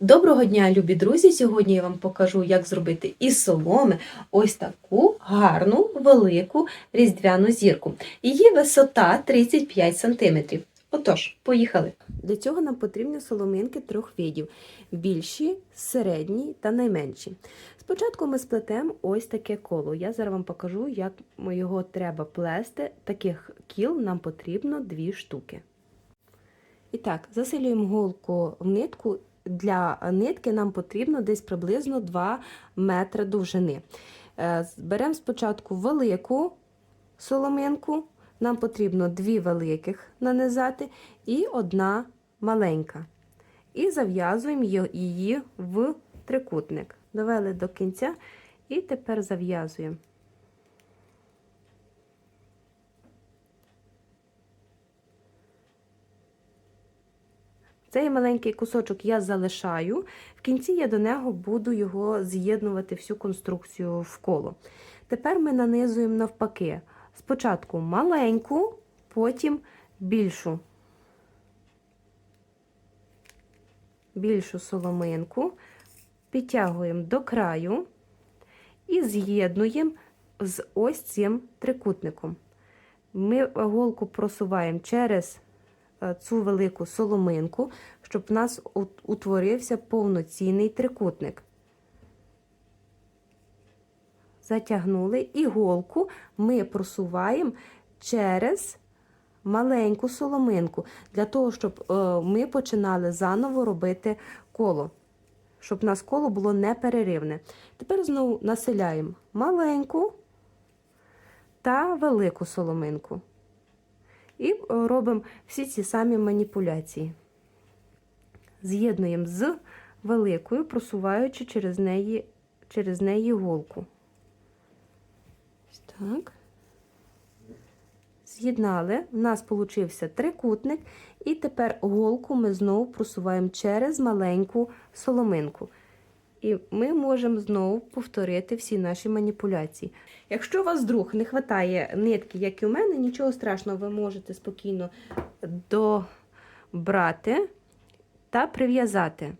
Доброго дня, любі друзі! Сьогодні я вам покажу, як зробити із соломи ось таку гарну, велику різдвяну зірку. Її висота 35 см. Отож, поїхали. Для цього нам потрібні соломинки трьох видів: більші, середні та найменші. Спочатку ми сплетемо ось таке коло. Я зараз вам покажу, як його треба плести. Таких кіл нам потрібно дві штуки. І так, засилюємо голку в нитку. Для нитки нам потрібно десь приблизно 2 метри довжини. Е, Беремо спочатку велику соломинку, нам потрібно дві великих нанизати і одна маленька. І зав'язуємо її в трикутник. Довели до кінця і тепер зав'язуємо. Цей маленький кусочок я залишаю, в кінці я до нього буду його з'єднувати всю конструкцію в коло. Тепер ми нанизуємо навпаки. Спочатку маленьку, потім більшу, більшу соломинку, підтягуємо до краю і з'єднуємо з ось цим трикутником. Ми голку просуваємо через цю велику соломинку, щоб в нас утворився повноцінний трикутник. Затягнули іголку ми просуваємо через маленьку соломинку, для того, щоб ми починали заново робити коло, щоб у нас коло було непереривне. Тепер знову населяємо маленьку та велику соломинку. І робимо всі ці самі маніпуляції. З'єднуємо з великою, просуваючи через неї через неї голку. Так. З'єднали, у нас получився трикутник, і тепер голку ми знову просуваємо через маленьку соломинку. І ми можемо знову повторити всі наші маніпуляції. Якщо у вас вдруг не вистачає нитки, як і у мене, нічого страшного, ви можете спокійно добрати та прив'язати.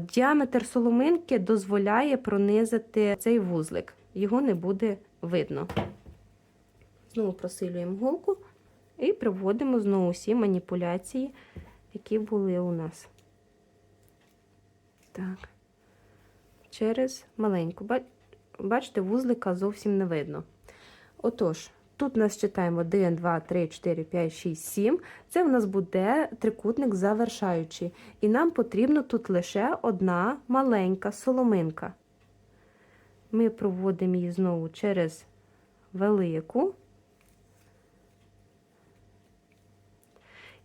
Діаметр соломинки дозволяє пронизати цей вузлик, його не буде видно. Знову просилюємо голку і проводимо знову всі маніпуляції, які були у нас. Так через маленьку. Бачите, вузлика зовсім не видно. Отож, тут нас читаємо 1, 2, 3, 4, 5, 6, 7. Це в нас буде трикутник завершаючий. І нам потрібно тут лише одна маленька соломинка. Ми проводимо її знову через велику.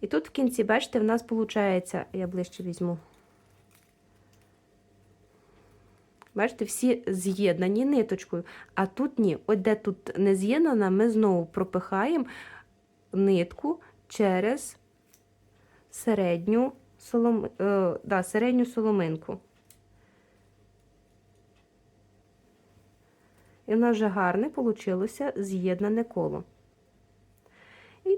І тут в кінці, бачите, в нас виходить, я ближче візьму. Бачите, всі з'єднані ниточкою. А тут ні. От де тут не з'єднана, ми знову пропихаємо нитку через середню, солом... е, да, середню соломинку. І в нас вже гарне вийшло з'єднане коло.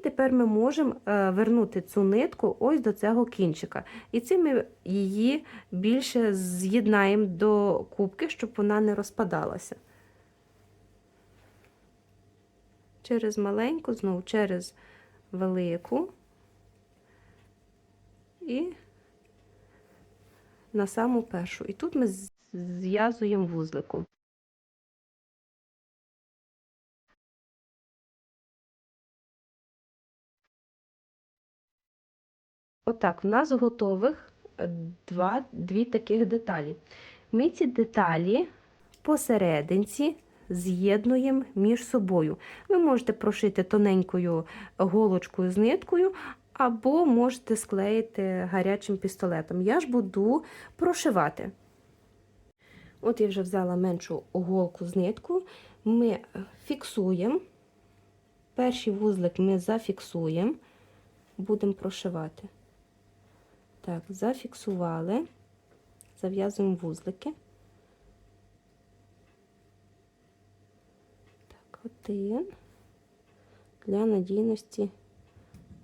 Тепер ми можемо е, вернути цю нитку ось до цього кінчика. І цим ми її більше з'єднаємо до кубки, щоб вона не розпадалася. Через маленьку, знову через велику і на саму першу. І тут ми зв'язуємо вузликом. Отак, в нас готових е, два, дві таких деталі. Ми ці деталі посерединці з'єднуємо між собою. Ви можете прошити тоненькою голочкою з ниткою, або можете склеїти гарячим пістолетом. Я ж буду прошивати. От я вже взяла меншу голку з ниткою, ми фіксуємо, перший вузлик ми зафіксуємо, будемо прошивати. Так, зафіксували, зав'язуємо вузлики. Так, один, для надійності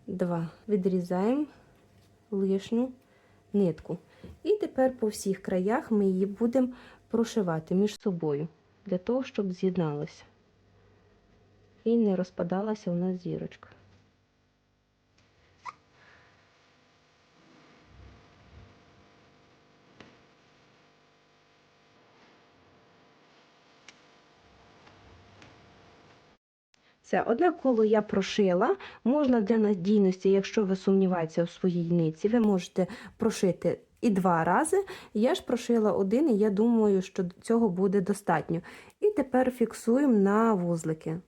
два. Відрізаємо лишню нитку. І тепер по всіх краях ми її будемо прошивати між собою, для того, щоб з'єдналося. І не розпадалася у нас зірочка. Все, одне коло я прошила. Можна для надійності, якщо ви сумніваєтеся у своїй ниці, ви можете прошити і два рази. Я ж прошила один, і я думаю, що цього буде достатньо. І тепер фіксуємо на вузлики.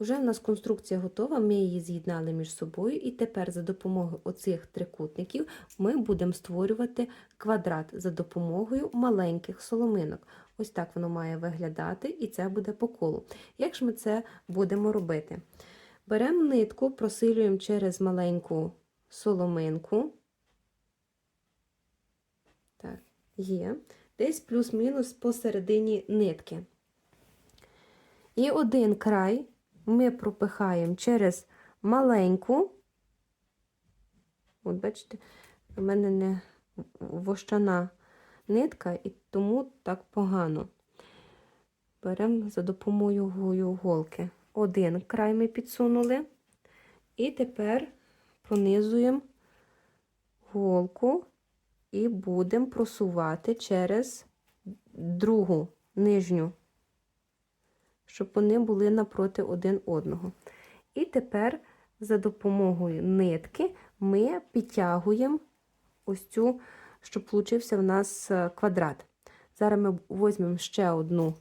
Уже в нас конструкція готова, ми її з'єднали між собою, і тепер за допомогою оцих трикутників ми будемо створювати квадрат за допомогою маленьких соломинок. Ось так воно має виглядати, і це буде по колу. Як ж ми це будемо робити? Беремо нитку, просилюємо через маленьку соломинку. Так, є. Десь плюс-мінус посередині нитки. І один край ми пропихаємо через маленьку. От, бачите, у мене не вощана нитка, і тому так погано. Беремо за допомогою голки. Один край ми підсунули, і тепер пронизуємо голку і будемо просувати через другу нижню щоб вони були напроти один одного. І тепер за допомогою нитки ми підтягуємо ось цю, щоб получився в нас квадрат. Зараз ми візьмемо ще одну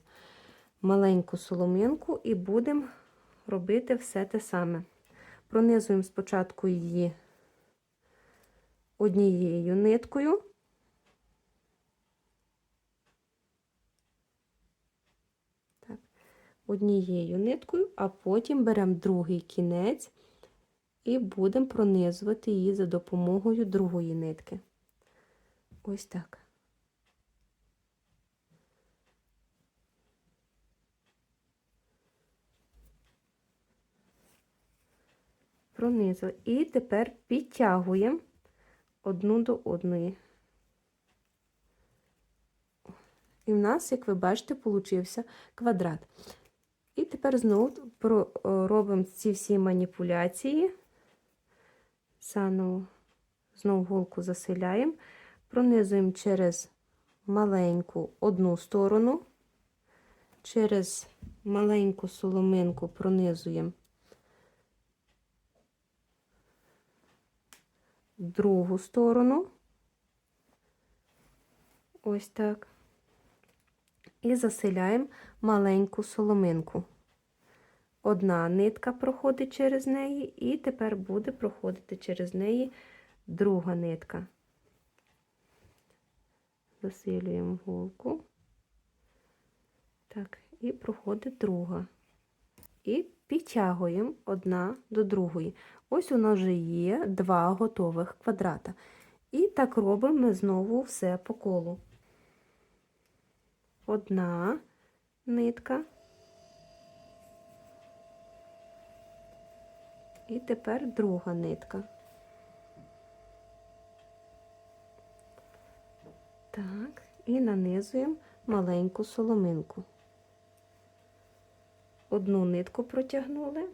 маленьку соломинку і будемо робити все те саме. Пронизуємо спочатку її однією ниткою. Однією ниткою, а потім беремо другий кінець і будемо пронизувати її за допомогою другої нитки. Ось так. Пронизили. І тепер підтягуємо одну до одної. І в нас, як ви бачите, получився квадрат. І тепер знову робимо ці всі маніпуляції, заново знову голку заселяємо, пронизуємо через маленьку одну сторону, через маленьку соломинку пронизуємо другу сторону, ось так і заселяємо маленьку соломинку. Одна нитка проходить через неї, і тепер буде проходити через неї друга нитка. Засилюємо голку. Так, і проходить друга. І підтягуємо одна до другої. Ось у нас вже є два готових квадрата. І так робимо ми знову все по колу одна нитка. І тепер друга нитка. Так, і нанизуємо маленьку соломинку. Одну нитку протягнули,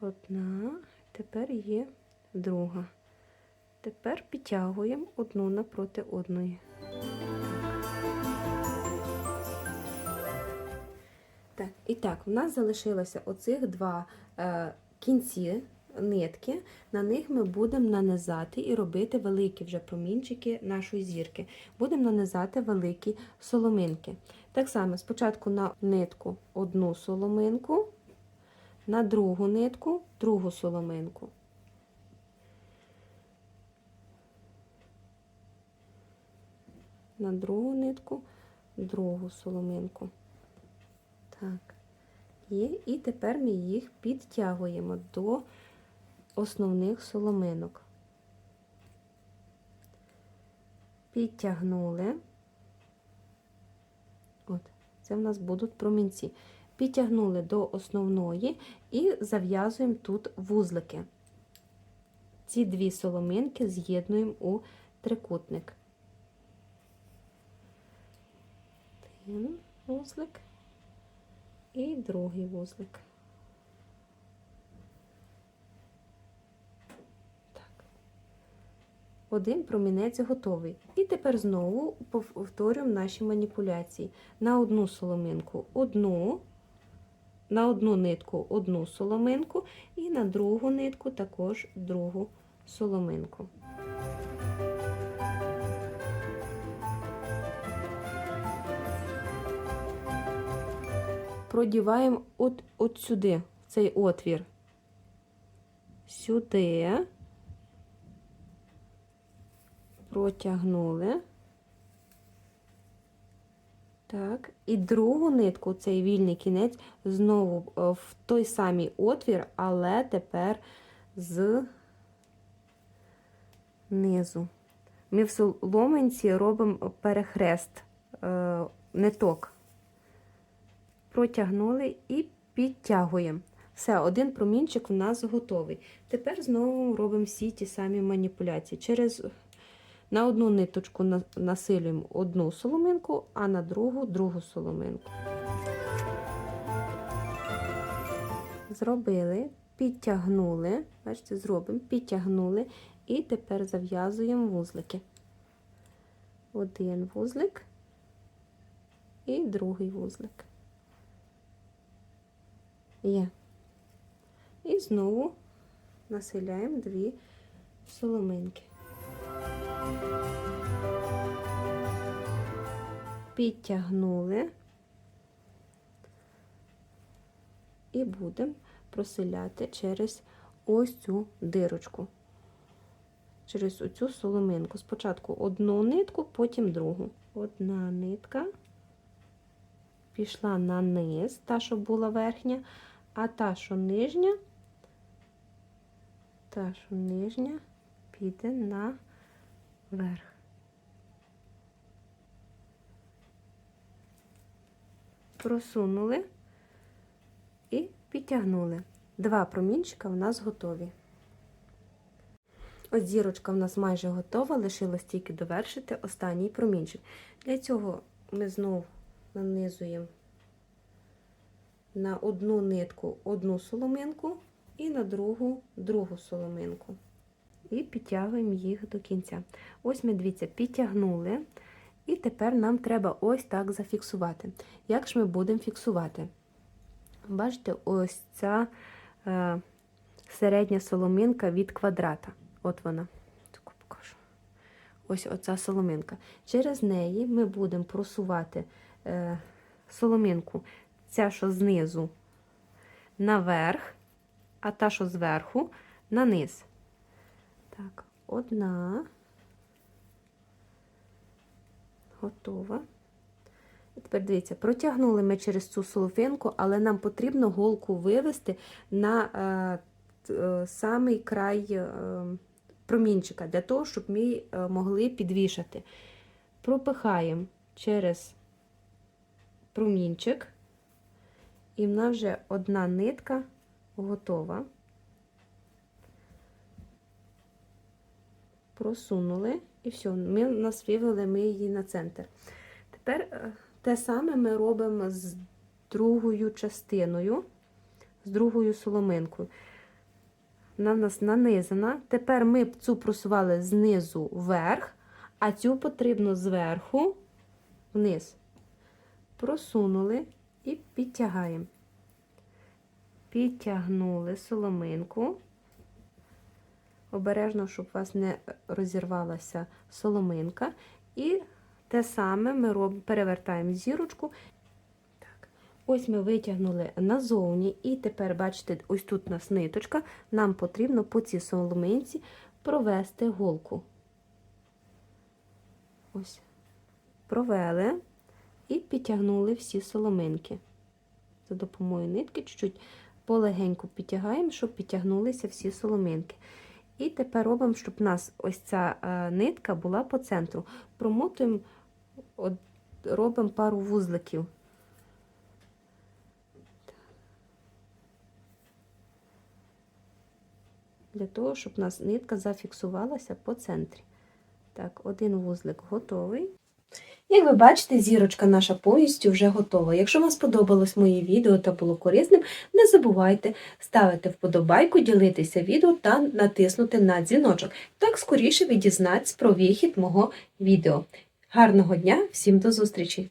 одна, тепер є друга. Тепер підтягуємо одну напроти одної. Так, І так, в нас залишилося оцих два е, кінці нитки, на них ми будемо нанизати і робити великі вже промінчики нашої зірки. Будемо нанизати великі соломинки. Так само, спочатку на нитку одну соломинку, на другу нитку другу соломинку. На другу нитку другу соломинку. Так, є. І тепер ми їх підтягуємо до основних соломинок. Підтягнули. От, це в нас будуть промінці. Підтягнули до основної і зав'язуємо тут вузлики. ці дві соломинки з'єднуємо у трикутник. Один вузлик і другий вузлик. Так. Один промінець готовий. І тепер знову повторюємо наші маніпуляції. На одну соломинку одну, на одну нитку одну соломинку, і на другу нитку також другу соломинку. Продіваємо от, от сюди, в цей отвір. Сюди. Протягнули. Так, і другу нитку, цей вільний кінець, знову е, в той самий отвір, але тепер з низу. Ми в соломинці робимо перехрест е, ниток. Протягнули і підтягуємо. Все, один промінчик у нас готовий. Тепер знову робимо всі ті самі маніпуляції. Через на одну ниточку насилюємо одну соломинку, а на другу другу соломинку. Зробили, підтягнули, бачите, зробимо, підтягнули і тепер зав'язуємо вузлики. Один вузлик і другий вузлик. Є. І знову населяємо дві соломинки. Підтягнули і будемо проселяти через ось цю дирочку. Через оцю соломинку. Спочатку одну нитку, потім другу. Одна нитка пішла на низ, та, що була верхня, а та, що нижня, та, що нижня, піде на верх. Просунули і підтягнули. Два промінчика в нас готові. Ось зірочка в нас майже готова, лишилось тільки довершити останній промінчик. Для цього ми знову нанизуємо на одну нитку одну соломинку і на другу другу соломинку. І підтягуємо їх до кінця. Ось ми, дивіться, підтягнули. І тепер нам треба ось так зафіксувати. Як ж ми будемо фіксувати? Бачите, ось ця е, середня соломинка від квадрата. От вона. Ось оця соломинка. Через неї ми будемо просувати соломинку, ця, що знизу, наверх, а та, що зверху, на низ. Так, одна. Готова. І тепер дивіться, протягнули ми через цю солофинку, але нам потрібно голку вивести на е, е, самий край е, промінчика, для того, щоб ми е, могли підвішати. Пропихаємо через промінчик, і в нас вже одна нитка готова. Просунули, і все, ми у нас вивели ми її на центр. Тепер е, те саме ми робимо з другою частиною, з другою соломинкою. Вона в нас нанизана. Тепер ми цю просували знизу вверх, а цю потрібно зверху вниз. Просунули і підтягаємо. Підтягнули соломинку. Обережно, щоб у вас не розірвалася соломинка. І те саме ми робимо, перевертаємо зірочку. Так. Ось ми витягнули назовні, і тепер, бачите, ось тут у нас ниточка. Нам потрібно по цій соломинці провести голку. Ось. Провели і підтягнули всі соломинки. За допомогою нитки чуть-чуть полегенько підтягаємо, щоб підтягнулися всі соломинки. І тепер робимо, щоб у нас ось ця е, нитка була по центру. Промотуємо, от, робимо пару вузликів. для того, щоб у нас нитка зафіксувалася по центрі. Так, один вузлик готовий. Як ви бачите, зірочка наша повністю вже готова. Якщо вам сподобалось моє відео та було корисним, не забувайте ставити вподобайку, ділитися відео та натиснути на дзвіночок. Так скоріше ви дізнаєтесь про вихід мого відео. Гарного дня, всім до зустрічі!